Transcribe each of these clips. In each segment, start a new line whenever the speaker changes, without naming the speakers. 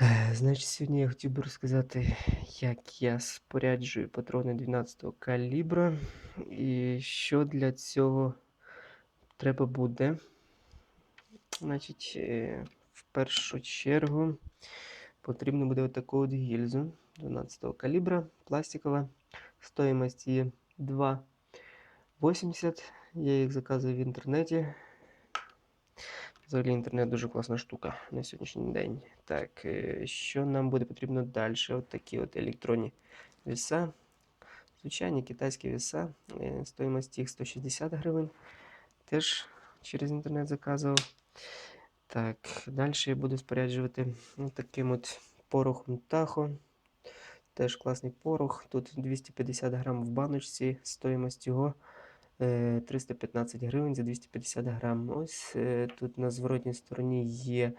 Е, Значить, сьогодні я хотів би розказати, як я споряджую патрони 12 го калібра і що для цього треба буде. Значить, е, в першу чергу потрібно буде отаку от гільзу 12 го калібра, пластикова. Стоїмость її 2,80. Я їх заказую в інтернеті. Взагалі інтернет дуже класна штука на сьогоднішній день. Так, е, що нам буде потрібно далі? От такі от електронні віса. Звичайні китайські віса. Е, Стоїмость їх 160 гривень. Теж через інтернет заказував. Так, далі я буду споряджувати таким от порохом Тахо. Теж класний порох. Тут 250 грам в баночці. Стоїмость його 315 гривень за 250 грам. Ось е, тут на зворотній стороні є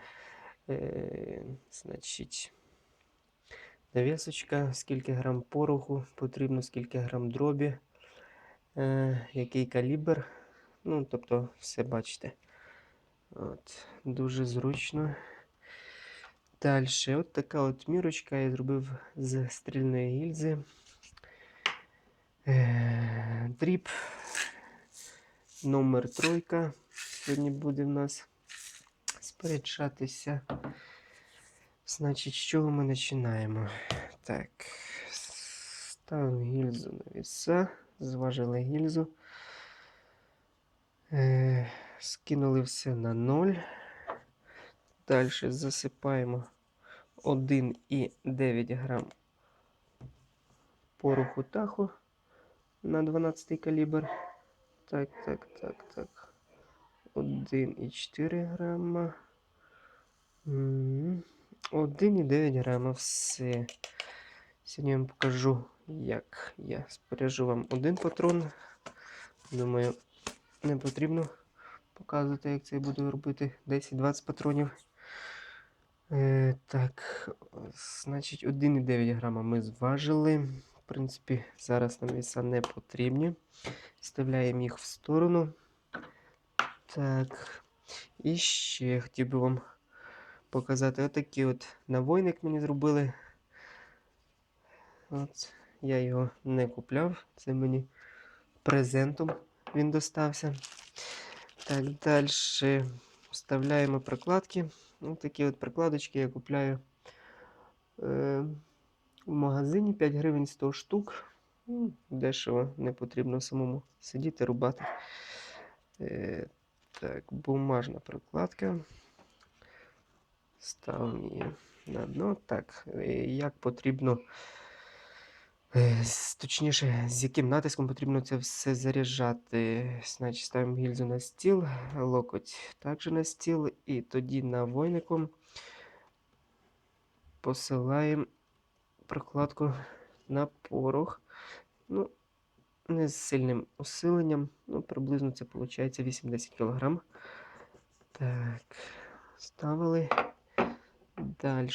е, значить, навісочка, скільки грам пороху потрібно, скільки грам дробі, е, який калібр. Ну, тобто, все бачите. От, Дуже зручно. Далі, от така от мірочка я зробив з стрільної гільзи. Е, дріб. Номер тройка. Сьогодні буде в нас сперечатися. Значить, з чого ми починаємо? Так, ставимо гільзу на віса, зважили гільзу. Е, скинули все на 0. Далі засипаємо 1,9 грам пороху таху на 12 калібр. Так, так, так, так. 1,4 грама. М, 1,9 грама. Все. Сьогодні я вам покажу, як я споряджу вам один патрон. Думаю, не потрібно показувати, як це я буду робити 10-20 патронів. Е, так, значить, 1,9 грама ми зважили. Принципі, зараз нам віса не потрібні. Вставляємо їх в сторону. Так. І ще хотів би вам показати отакий от навойник мені зробили. От, я його не купляв. Це мені презентом він достався. Так, далі вставляємо прокладки. Ось такі от прокладочки я купляю е, в магазині 5 гривень 100 штук. Ну, Дешево, не потрібно самому сидіти, рубати. Е, так, бумажна прокладка. Ставимо її на дно. Так, е, як потрібно, е, точніше, з яким натиском потрібно це все заряджати. Значить, ставимо гільзу на стіл, локоть також на стіл, і тоді навойником посилаємо прокладку на порох. Ну, не з сильним усиленням. Ну, приблизно це виходить 8-10 кг. Так, ставили. Далі.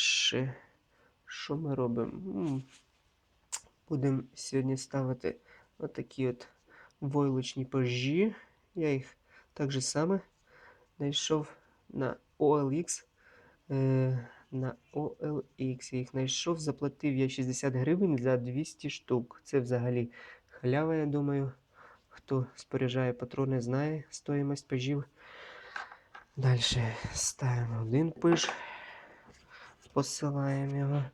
Що ми робимо? Будемо сьогодні ставити отакі от войлочні пажі. Я їх так же саме знайшов на OLX. На OLX я їх знайшов, заплатив я 60 гривень за 200 штук. Це взагалі халява, я думаю. Хто споряджає патрони, знає стоїмость пажів. Далі ставимо один пиж, посилаємо його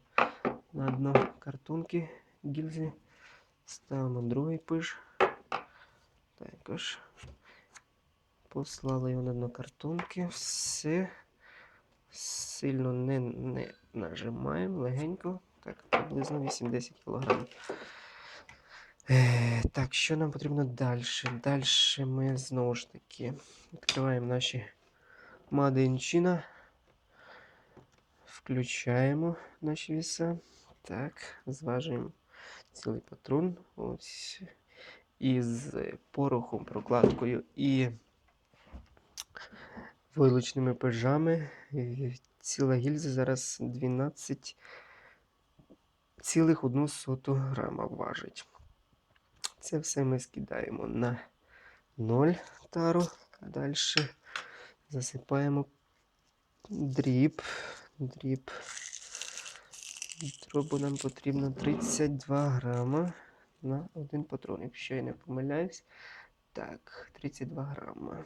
на дно картонки гільзи. Ставимо другий пиж. Також послали його на дно картонки. Все. Сильно не, не нажимаємо легенько. Так, приблизно 8-10 кг. Е, так, що нам потрібно далі? Далі ми знову ж таки відкриваємо наші China. Включаємо наші віса. Так, зважуємо цілий патрон. Ось із порохом, прокладкою і вилучними пежами. Е, Ціла гільза зараз 12,1 грама важить. Це все ми скидаємо на 0 тару. Далі засипаємо дріб. Дріб. Дробу нам потрібно 32 грама на один патрон, якщо я не помиляюсь. Так, 32 грама.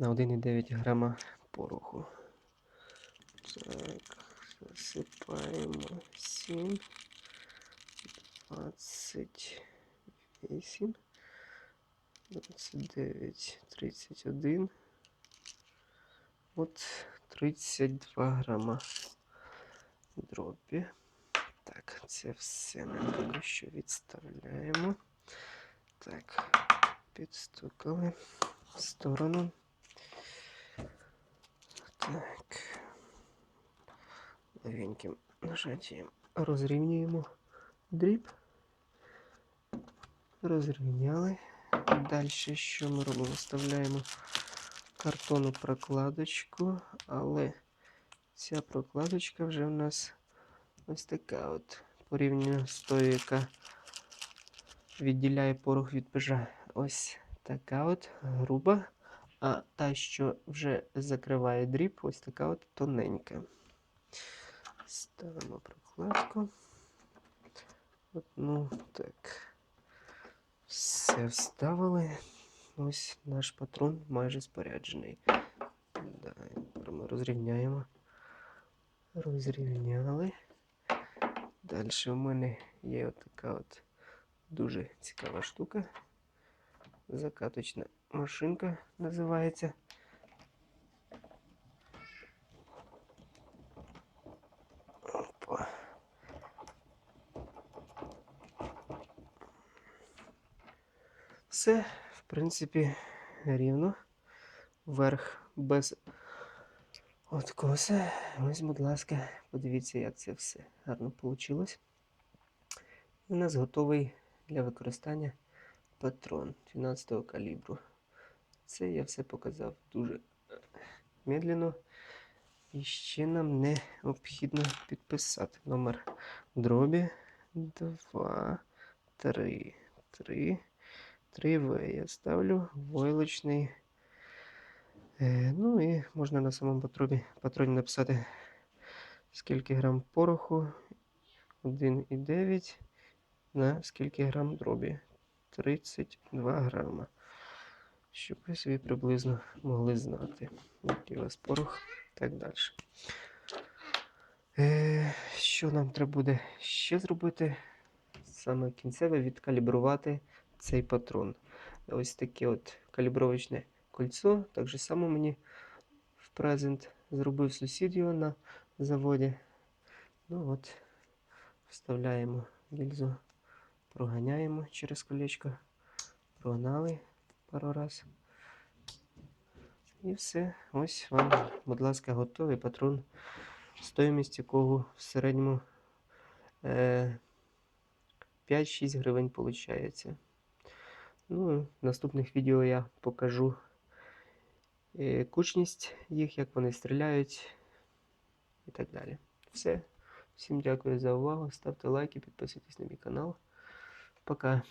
На 1,9 грама пороху. Так, засипаємо 7, 28, 29, 31. От 32 грама дробі. Так, це все ми поки що відставляємо. Так, підстукали в сторону. Так. Легеньким нажаттям розрівнюємо дріб. Розрівняли. Далі що ми робимо? Вставляємо картонну прокладочку, але ця прокладочка вже в нас ось така от порівняно з тою, яка відділяє порох від пежа. Ось така от груба. А та, що вже закриває дріб, ось така от тоненька. Ставимо прокладку. Одну так. Все вставили. Ось наш патрон майже споряджений. Да, тепер ми розрівняємо. Розрівняли. Далі у мене є от така от дуже цікава штука. Закаточна машинка називається. Все, в принципі, рівно. Вверх без откоса. Ось, будь ласка, подивіться, як це все гарно вийшло. У нас готовий для використання патрон 12 калібру. Це я все показав дуже медленно. І ще нам необхідно підписати номер дробі 2, 3, 3, 3В. Я ставлю войлочний. Е, ну і можна на самому патробі, патроні написати, скільки грам пороху, 1,9 на скільки грам дробі. 32 грама. Щоб ви собі приблизно могли знати, який у вас порох так далі. Е, що нам треба буде ще зробити? Саме кінцеве відкалібрувати цей патрон. Ось таке от калібровочне кольцо. Так же само мені в презент зробив сусід його на заводі. Ну от, вставляємо гільзу, проганяємо через колечко, прогнали пару раз. І все. Ось вам, будь ласка, готовий патрон, стоїмість якого в середньому е, 5-6 гривень виходить. Ну, в наступних відео я покажу е, кучність їх, як вони стріляють і так далі. Все. Всім дякую за увагу. Ставте лайки, підписуйтесь на мій канал. Пока.